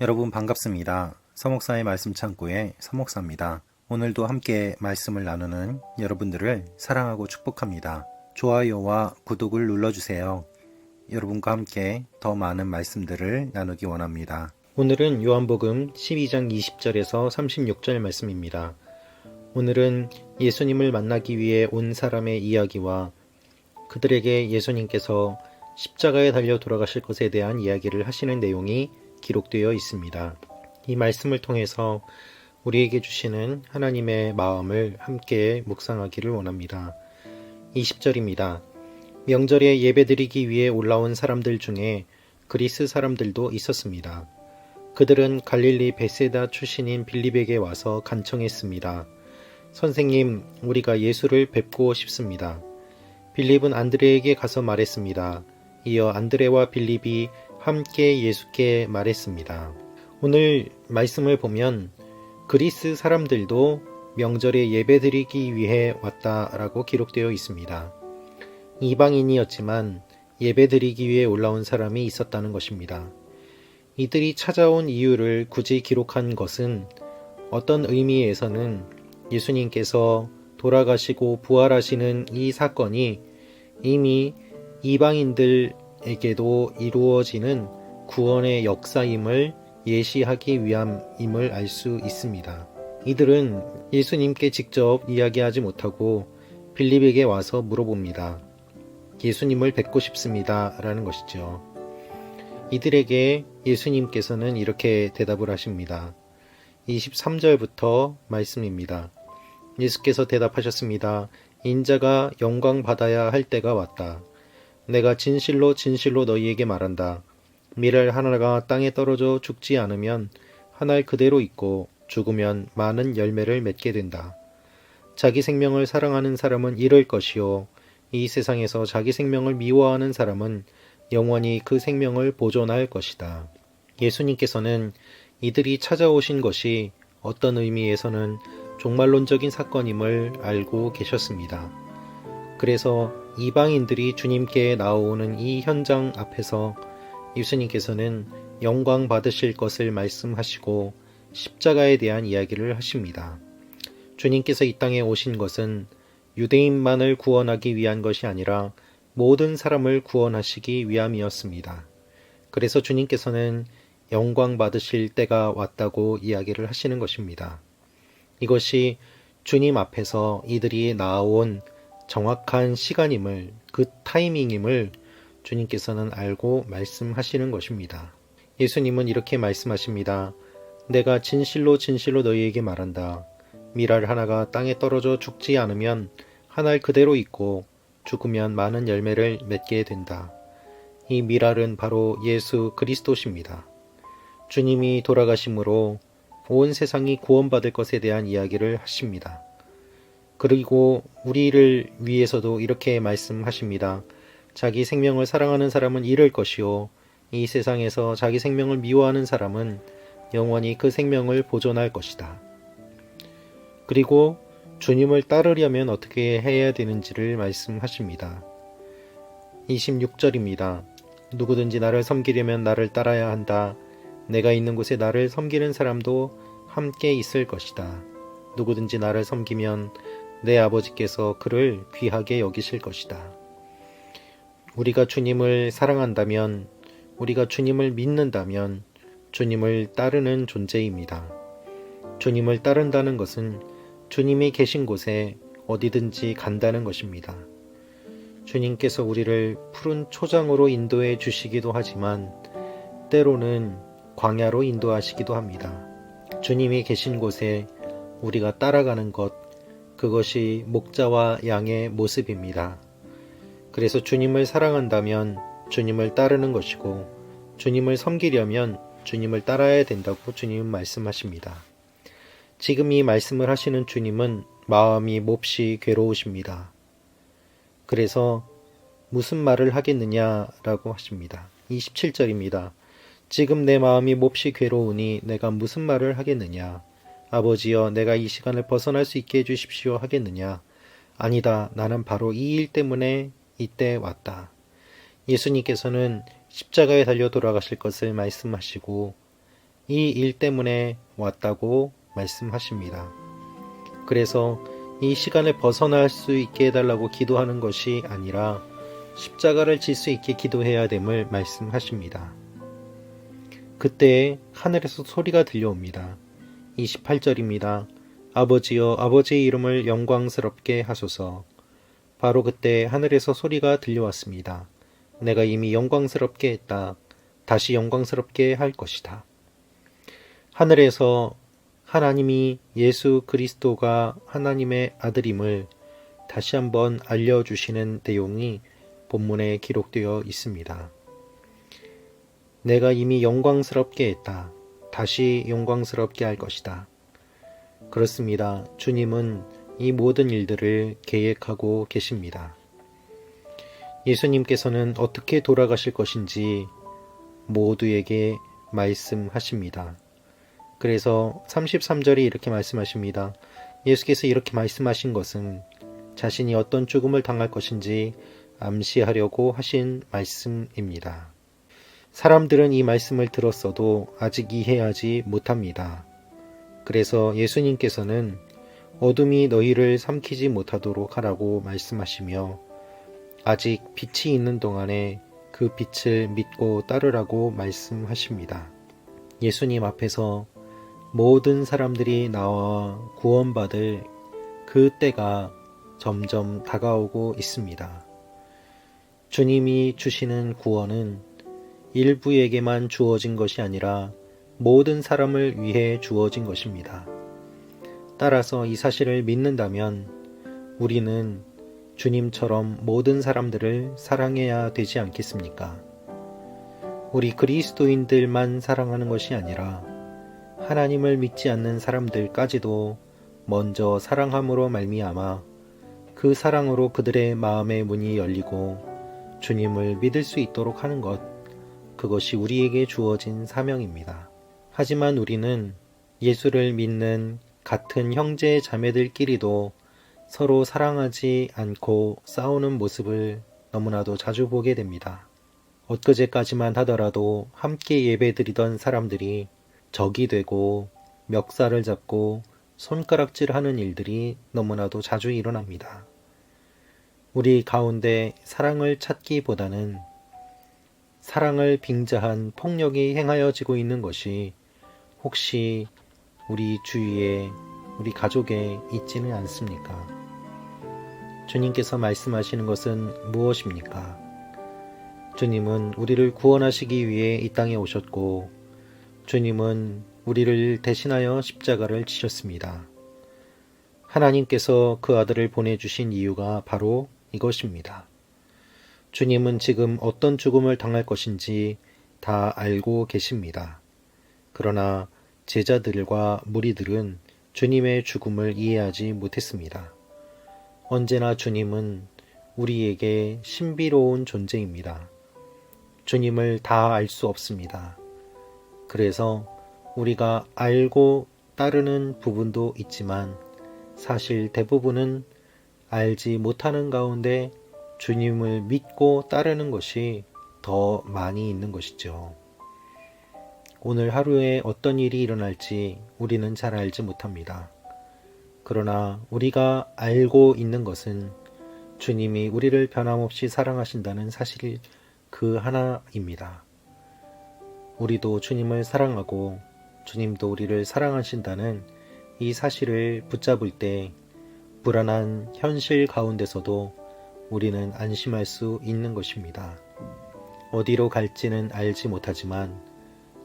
여러분 반갑습니다. 서목사의 말씀 창고의 서목사입니다. 오늘도 함께 말씀을 나누는 여러분들을 사랑하고 축복합니다. 좋아요와 구독을 눌러주세요. 여러분과 함께 더 많은 말씀들을 나누기 원합니다. 오늘은 요한복음 12장 20절에서 36절 말씀입니다. 오늘은 예수님을 만나기 위해 온 사람의 이야기와 그들에게 예수님께서 십자가에 달려 돌아가실 것에 대한 이야기를 하시는 내용이 기록되어 있습니다. 이 말씀을 통해서 우리에게 주시는 하나님의 마음을 함께 묵상하기를 원합니다. 20절입니다. 명절에 예배드리기 위해 올라온 사람들 중에 그리스 사람들도 있었습니다. 그들은 갈릴리 베세다 출신인 빌립에게 와서 간청했습니다. 선생님, 우리가 예수를 뵙고 싶습니다. 빌립은 안드레에게 가서 말했습니다. 이어 안드레와 빌립이 함께 예수께 말했습니다. 오늘 말씀을 보면 그리스 사람들도 명절에 예배드리기 위해 왔다라고 기록되어 있습니다. 이방인이었지만 예배드리기 위해 올라온 사람이 있었다는 것입니다. 이들이 찾아온 이유를 굳이 기록한 것은 어떤 의미에서는 예수님께서 돌아가시고 부활하시는 이 사건이 이미 이방인들 에게도 이루어지는 구원의 역사임을 예시하기 위함임을 알 수 있습니다. 이들은 예수님께 직접 이야기하지 못하고 빌립에게 와서 물어봅니다. 예수님을 뵙고 싶습니다. 라는 것이죠. 이들에게 예수님께서는 이렇게 대답을 하십니다. 23절부터 말씀입니다. 예수께서 대답하셨습니다. 인자가 영광 받아야 할 때가 왔다. 내가 진실로 진실로 너희에게 말한다. 밀알 하나가 땅에 떨어져 죽지 않으면 하나를 그대로 있고 죽으면 많은 열매를 맺게 된다. 자기 생명을 사랑하는 사람은 잃을 것이요. 이 세상에서 자기 생명을 미워하는 사람은 영원히 그 생명을 보존할 것이다. 예수님께서는 이들이 찾아오신 것이 어떤 의미에서는 종말론적인 사건임을 알고 계셨습니다. 그래서 이방인들이 주님께 나오는 이 현장 앞에서 예수님께서는 영광 받으실 것을 말씀하시고 십자가에 대한 이야기를 하십니다. 주님께서 이 땅에 오신 것은 유대인만을 구원하기 위한 것이 아니라 모든 사람을 구원하시기 위함이었습니다. 그래서 주님께서는 영광 받으실 때가 왔다고 이야기를 하시는 것입니다. 이것이 주님 앞에서 이들이 나온 정확한 시간임을, 그 타이밍임을 주님께서는 알고 말씀하시는 것입니다. 예수님은 이렇게 말씀하십니다. 내가 진실로 진실로 너희에게 말한다. 미랄 하나가 땅에 떨어져 죽지 않으면 하나를 그대로 있고 죽으면 많은 열매를 맺게 된다. 이 미랄은 바로 예수 그리스도십니다. 주님이 돌아가심으로 온 세상이 구원받을 것에 대한 이야기를 하십니다. 그리고 우리를 위해서도 이렇게 말씀하십니다. 자기 생명을 사랑하는 사람은 잃을 것이요. 이 세상에서 자기 생명을 미워하는 사람은 영원히 그 생명을 보존할 것이다. 그리고 주님을 따르려면 어떻게 해야 되는지를 말씀하십니다. 26절입니다. 누구든지 나를 섬기려면 나를 따라야 한다. 내가 있는 곳에 나를 섬기는 사람도 함께 있을 것이다. 누구든지 나를 섬기면 내 아버지께서 그를 귀하게 여기실 것이다. 우리가 주님을 사랑한다면, 우리가 주님을 믿는다면, 주님을 따르는 존재입니다. 주님을 따른다는 것은 주님이 계신 곳에 어디든지 간다는 것입니다. 주님께서 우리를 푸른 초장으로 인도해 주시기도 하지만 때로는 광야로 인도하시기도 합니다. 주님이 계신 곳에 우리가 따라가는 것, 그것이 목자와 양의 모습입니다. 그래서 주님을 사랑한다면 주님을 따르는 것이고, 주님을 섬기려면 주님을 따라야 된다고 주님은 말씀하십니다. 지금 이 말씀을 하시는 주님은 마음이 몹시 괴로우십니다. 그래서 무슨 말을 하겠느냐라고 하십니다. 27절입니다. 지금 내 마음이 몹시 괴로우니 내가 무슨 말을 하겠느냐? 아버지여, 내가 이 시간을 벗어날 수 있게 해주십시오 하겠느냐? 아니다. 나는 바로 이 일 때문에 이때 왔다. 예수님께서는 십자가에 달려 돌아가실 것을 말씀하시고 이 일 때문에 왔다고 말씀하십니다. 그래서 이 시간을 벗어날 수 있게 해달라고 기도하는 것이 아니라 십자가를 질 수 있게 기도해야 됨을 말씀하십니다. 그때 하늘에서 소리가 들려옵니다. 28절입니다. 아버지여 아버지의 이름을 영광스럽게 하소서. 바로 그때 하늘에서 소리가 들려왔습니다. 내가 이미 영광스럽게 했다. 다시 영광스럽게 할 것이다. 하늘에서 하나님이 예수 그리스도가 하나님의 아들임을 다시 한번 알려주시는 내용이 본문에 기록되어 있습니다. 내가 이미 영광스럽게 했다. 다시 영광스럽게 할 것이다. 그렇습니다. 주님은 이 모든 일들을 계획하고 계십니다. 예수님께서는 어떻게 돌아가실 것인지 모두에게 말씀하십니다. 그래서 33절에 이렇게 말씀하십니다. 예수께서 이렇게 말씀하신 것은 자신이 어떤 죽음을 당할 것인지 암시하려고 하신 말씀입니다. 사람들은 이 말씀을 들었어도 아직 이해하지 못합니다. 그래서 예수님께서는 어둠이 너희를 삼키지 못하도록 하라고 말씀하시며 아직 빛이 있는 동안에 그 빛을 믿고 따르라고 말씀하십니다. 예수님 앞에서 모든 사람들이 나와 구원받을 그 때가 점점 다가오고 있습니다. 주님이 주시는 구원은 일부에게만 주어진 것이 아니라 모든 사람을 위해 주어진 것입니다. 따라서 이 사실을 믿는다면 우리는 주님처럼 모든 사람들을 사랑해야 되지 않겠습니까? 우리 그리스도인들만 사랑하는 것이 아니라 하나님을 믿지 않는 사람들까지도 먼저 사랑함으로 말미암아 그 사랑으로 그들의 마음의 문이 열리고 주님을 믿을 수 있도록 하는 것, 그것이 우리에게 주어진 사명입니다. 하지만 우리는 예수를 믿는 같은 형제 자매들끼리도 서로 사랑하지 않고 싸우는 모습을 너무나도 자주 보게 됩니다. 엊그제까지만 하더라도 함께 예배드리던 사람들이 적이 되고 멱살을 잡고 손가락질 하는 일들이 너무나도 자주 일어납니다. 우리 가운데 사랑을 찾기보다는 사랑을 빙자한 폭력이 행하여지고 있는 것이 혹시 우리 주위에 우리 가족에 있지는 않습니까? 주님께서 말씀하시는 것은 무엇입니까? 주님은 우리를 구원하시기 위해 이 땅에 오셨고 주님은 우리를 대신하여 십자가를 지셨습니다. 하나님께서 그 아들을 보내주신 이유가 바로 이것입니다. 주님은 지금 어떤 죽음을 당할 것인지 다 알고 계십니다. 그러나 제자들과 무리들은 주님의 죽음을 이해하지 못했습니다. 언제나 주님은 우리에게 신비로운 존재입니다. 주님을 다 알 수 없습니다. 그래서 우리가 알고 따르는 부분도 있지만 사실 대부분은 알지 못하는 가운데 주님을 믿고 따르는 것이 더 많이 있는 것이죠. 오늘 하루에 어떤 일이 일어날지 우리는 잘 알지 못합니다. 그러나 우리가 알고 있는 것은 주님이 우리를 변함없이 사랑하신다는 사실 그 하나입니다. 우리도 주님을 사랑하고 주님도 우리를 사랑하신다는 이 사실을 붙잡을 때 불안한 현실 가운데서도 우리는 안심할 수 있는 것입니다. 어디로 갈지는 알지 못하지만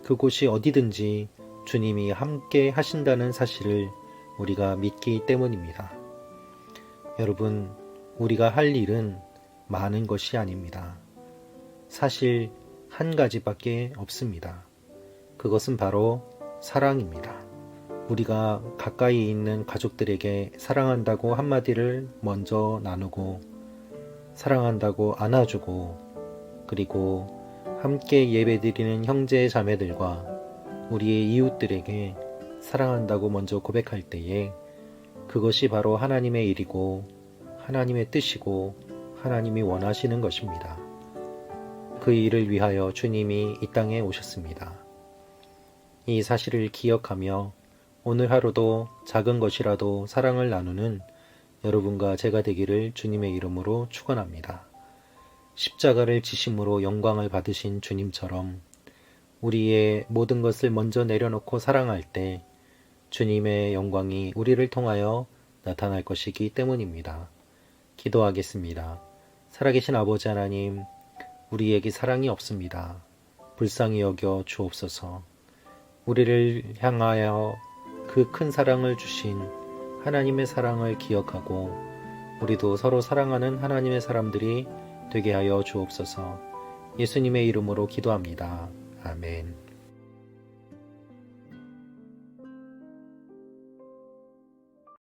그곳이 어디든지 주님이 함께 하신다는 사실을 우리가 믿기 때문입니다. 여러분, 우리가 할 일은 많은 것이 아닙니다. 사실 한 가지밖에 없습니다. 그것은 바로 사랑입니다. 우리가 가까이 있는 가족들에게 사랑한다고 한마디를 먼저 나누고, 사랑한다고 안아주고, 그리고 함께 예배드리는 형제 자매들과 우리의 이웃들에게 사랑한다고 먼저 고백할 때에 그것이 바로 하나님의 일이고 하나님의 뜻이고 하나님이 원하시는 것입니다. 그 일을 위하여 주님이 이 땅에 오셨습니다. 이 사실을 기억하며 오늘 하루도 작은 것이라도 사랑을 나누는 여러분과 제가 되기를 주님의 이름으로 축원합니다. 십자가를 지심으로 영광을 받으신 주님처럼 우리의 모든 것을 먼저 내려놓고 사랑할 때 주님의 영광이 우리를 통하여 나타날 것이기 때문입니다. 기도하겠습니다. 살아계신 아버지 하나님, 우리에게 사랑이 없습니다. 불쌍히 여겨 주옵소서. 우리를 향하여 그 큰 사랑을 주신 하나님의 사랑을 기억하고 우리도 서로 사랑하는 하나님의 사람들이 되게 하여 주옵소서. 예수님의 이름으로 기도합니다. 아멘.